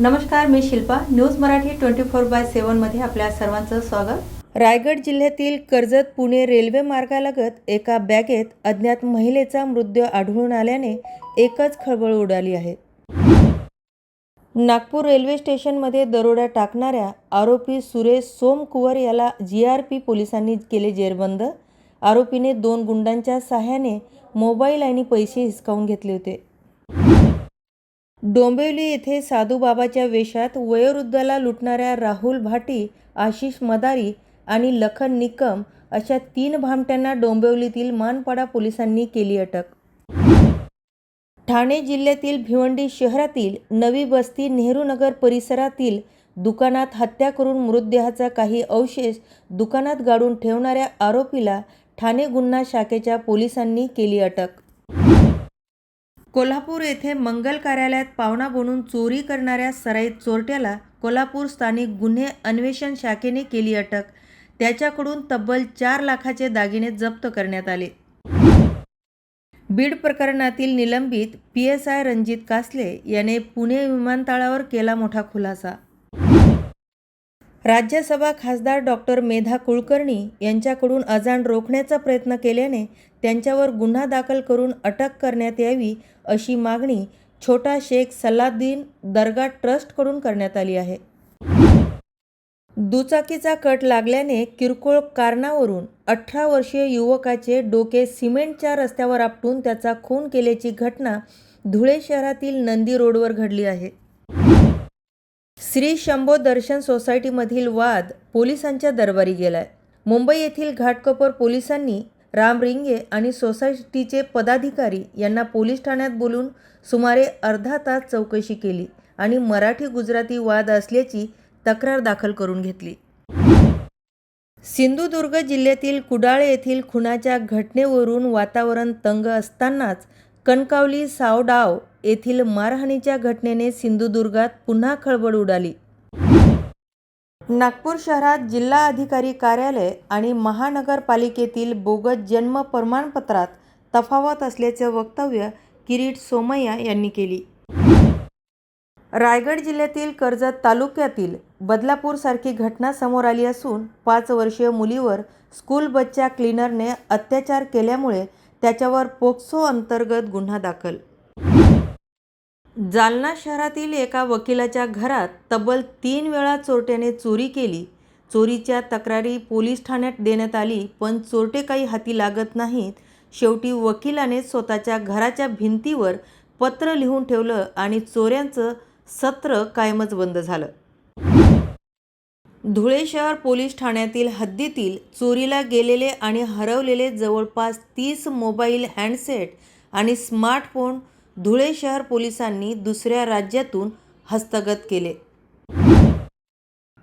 नमस्कार मी Shilpa. News Marathi twenty four by सेवनमध्ये आपल्या सर्वांचं स्वागत. रायगड जिल्ह्यातील कर्जत पुणे रेल्वे मार्गालगत एका बॅगेत अज्ञात महिलेचा मृत्यू आढळून आल्याने एकच खळबळ उडाली आहे. नागपूर रेल्वे स्टेशनमध्ये दरोडा टाकणाऱ्या आरोपी सुरेश सोमकुवर याला जी आर पी पोलिसांनी केले जेरबंद. आरोपीने दोन गुंडांच्या सहाय्याने मोबाईल आणि पैसे हिसकावून घेतले होते. डोंबिवली येथे साधूबाबाच्या वेशात वयोवृद्धाला लुटणाऱ्या राहुल भाटी आशिष मदारी आणि लखन निकम अशा तीन भामट्यांना डोंबिवलीतील मानपाडा पोलिसांनी केली अटक. ठाणे जिल्ह्यातील भिवंडी शहरातील नवी बस्ती नेहरूनगर परिसरातील दुकानात हत्या करून मृतदेहाचा काही अवशेष दुकानात गाडून ठेवणाऱ्या आरोपीला ठाणे गुन्हा शाखेच्या पोलिसांनी केली अटक. कोल्हापूर येथे मंगल कार्यालयात पाहुणा बनून चोरी करणाऱ्या सराईत चोरट्याला कोल्हापूर स्थानिक गुन्हे अन्वेषण शाखेने केली अटक. त्याच्याकडून तब्बल चार लाखाचे दागिने जप्त करण्यात आले. बीड प्रकरणातील निलंबित P S I Ranjit Kasle याने पुणे विमानतळावर केला मोठा खुलासा. राज्यसभा खासदार डॉक्टर मेधा कुलकर्णी यांच्याकडून अजाण रोखण्याचा प्रयत्न केल्याने त्यांच्यावर गुन्हा दाखल करून अटक करण्यात यावी अशी मागणी छोटा शेख सल्लाद्दीन दर्गा ट्रस्टकडून करण्यात आली आहे. दुचाकीचा कट लागल्याने किरकोळ कारणावरून अठरा वर्षीय युवकाचे डोके सिमेंटच्या रस्त्यावर आपटून त्याचा खून केल्याची घटना धुळे शहरातील नंदी रोडवर घडली आहे. श्री शंभो दर्शन सोसायटीमधील वाद पोलिसांच्या दरबारी गेलाय. मुंबई येथील घाटकोपर पोलिसांनी राम रिंगे आणि सोसायटीचे पदाधिकारी यांना पोलीस ठाण्यात बोलून सुमारे अर्धा तास चौकशी केली आणि मराठी गुजराती वाद असल्याची तक्रार दाखल करून घेतली. सिंधुदुर्ग जिल्ह्यातील कुडाळ येथील खुनाच्या घटनेवरून वातावरण तंग असतानाच कणकावली सावडाव येथील मारहाणीच्या घटनेने सिंधुदुर्गात पुन्हा खळबळ उडाली. नागपूर शहरात जिल्हा अधिकारी कार्यालय आणि महानगरपालिकेतील बोगस जन्म प्रमाणपत्रात तफावत असल्याचे वक्तव्य किरीट सोमय्या यांनी केली. रायगड जिल्ह्यातील कर्जत तालुक्यातील बदलापूरसारखी घटना समोर आली असून पाच वर्षीय मुलीवर स्कूल बसच्या क्लीनरने अत्याचार केल्यामुळे त्याच्यावर पोक्सो अंतर्गत गुन्हा दाखल जालना शहरातील एका वकिलाच्या घरात तब्बल तीन वेळा चोरट्याने चोरी केली. चोरीच्या तक्रारी पोलीस ठाण्यात देण्यात आली पण चोरटे काही हाती लागत नाहीत. शेवटी वकिलाने स्वतःच्या घराच्या भिंतीवर पत्र लिहून ठेवलं आणि चोऱ्यांचं सत्र कायमच बंद झालं. धुळे शहर पोलीस ठाण्यातील हद्दीतील चोरीला गेलेले आणि हरवलेले जवळपास तीस मोबाईल हँडसेट आणि स्मार्टफोन धुळे शहर पोलिसांनी दुसऱ्या राज्यातून हस्तगत केले.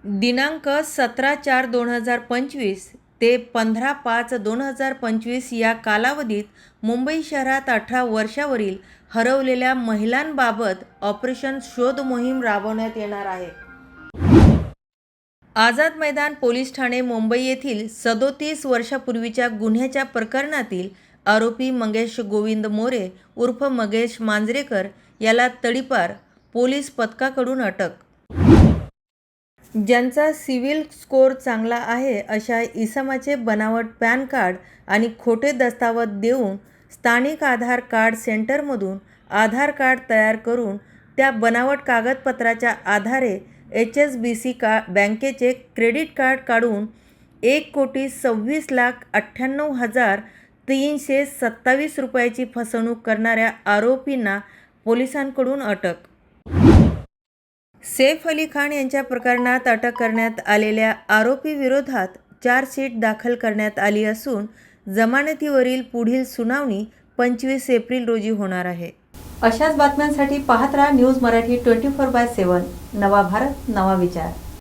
दिनांक सतरा चार दोन हजार पंचवीस ते पंधरा पाच दोन हजार पंचवीस या कालावधीत मुंबई शहरात अठरा वर्षावरील हरवलेल्या महिलांबाबत ऑपरेशन शोध मोहीम राबवण्यात येणार आहे. आझाद मैदान पोलीस ठाणे मुंबई येथील सदोतीस वर्षापूर्वीच्या गुन्ह्याच्या प्रकरणातील आरोपी मंगेश गोविंद मोरे उर्फ मगेश मांजरेकर याला तडीपार पोलीस पथकाकडून अटक. ज्यांचा सिव्हिल स्कोअर चांगला आहे अशा इसमाचे बनावट पॅन कार्ड आणि खोटे दस्तावत देऊन स्थानिक आधार कार्ड सेंटरमधून आधार कार्ड तयार करून त्या बनावट कागदपत्राच्या आधारे एच एस बी सी का बँकेचे क्रेडिट कार्ड काढून एक कोटी सव्वीस लाख अठ्ठ्याण्णव हजार तीनशे सत्तावीस रुपयाची फसवणूक करणाऱ्या आरोपींना पोलिसांकडून अटक. सैफ अली खान यांच्या प्रकरणात अटक करण्यात आलेल्या आरोपीविरोधात चार्जशीट दाखल करण्यात आली असून जमानतीवरील पुढील सुनावणी पंचवीस एप्रिल रोजी होणार आहे. अशाच बातम्यांसाठी पाहत राहा news Marathi twenty four by seven. नवा भारत नवा विचार.